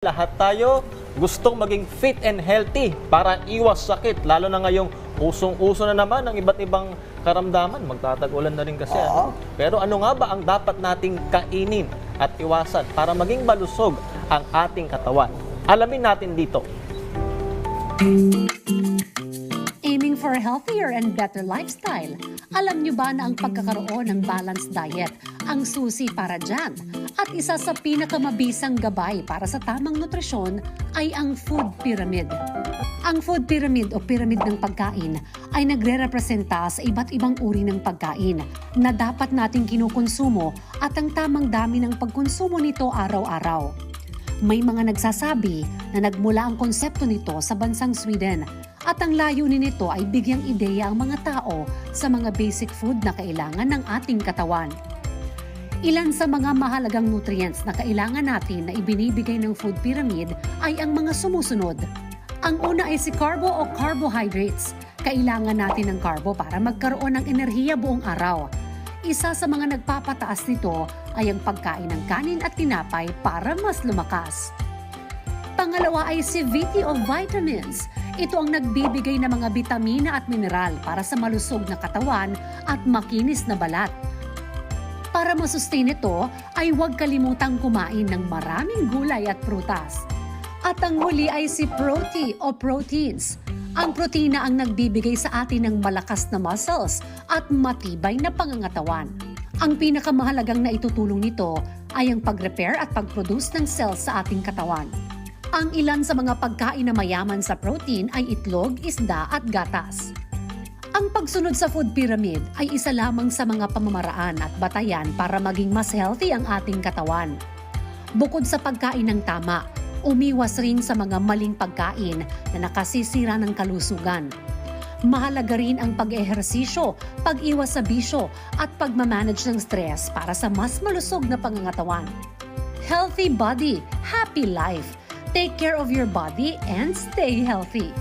Lahat tayo gustong maging fit and healthy para iwas sakit. Lalo na ngayong usong-uso na naman ang iba't ibang karamdaman. Magtatag-ulan na rin kasi. ano? Pero ano nga ba ang dapat nating kainin at iwasan para maging malusog ang ating katawan? Alamin natin dito. For a healthier and better lifestyle. Alam nyo ba na ang pagkakaroon ng balanced diet ang susi para dyan? At isa sa pinakamabisang gabay para sa tamang nutrisyon ay ang food pyramid. Ang food pyramid o pyramid ng pagkain ay nagre-representa sa iba't ibang uri ng pagkain na dapat nating kinukonsumo at ang tamang dami ng pagkonsumo nito araw-araw. May mga nagsasabi na nagmula ang konsepto nito sa bansang Sweden at ang layunin nito ay bigyang ideya ang mga tao sa mga basic food na kailangan ng ating katawan. Ilan sa mga mahalagang nutrients na kailangan natin na ibinibigay ng food pyramid ay ang mga sumusunod. Ang una ay si carbo o carbohydrates. Kailangan natin ng carbo para magkaroon ng enerhiya buong araw. Isa sa mga nagpapataas nito ay ang pagkain ng kanin at tinapay para mas lumakas. Pangalawa ay si VT o vitamins. Ito ang nagbibigay ng mga bitamina at mineral para sa malusog na katawan at makinis na balat. Para masustain ito, ay huwag kalimutang kumain ng maraming gulay at prutas. At ang huli ay si protein o proteins. Ang protina ang nagbibigay sa atin ng malakas na muscles at matibay na pangangatawan. Ang pinakamahalagang na itutulong nito ay ang pag-repair at pag-produce ng cells sa ating katawan. Ang ilan sa mga pagkain na mayaman sa protein ay itlog, isda at gatas. Ang pagsunod sa food pyramid ay isa lamang sa mga pamamaraan at batayan para maging mas healthy ang ating katawan. Bukod sa pagkain ng tama, umiwas rin sa mga maling pagkain na nakasisira ng kalusugan. Mahalaga rin ang pag-ehersisyo, pag-iwas sa bisyo at pagmamanage ng stress para sa mas malusog na pangangatawan. Healthy body, happy life. Take care of your body and stay healthy.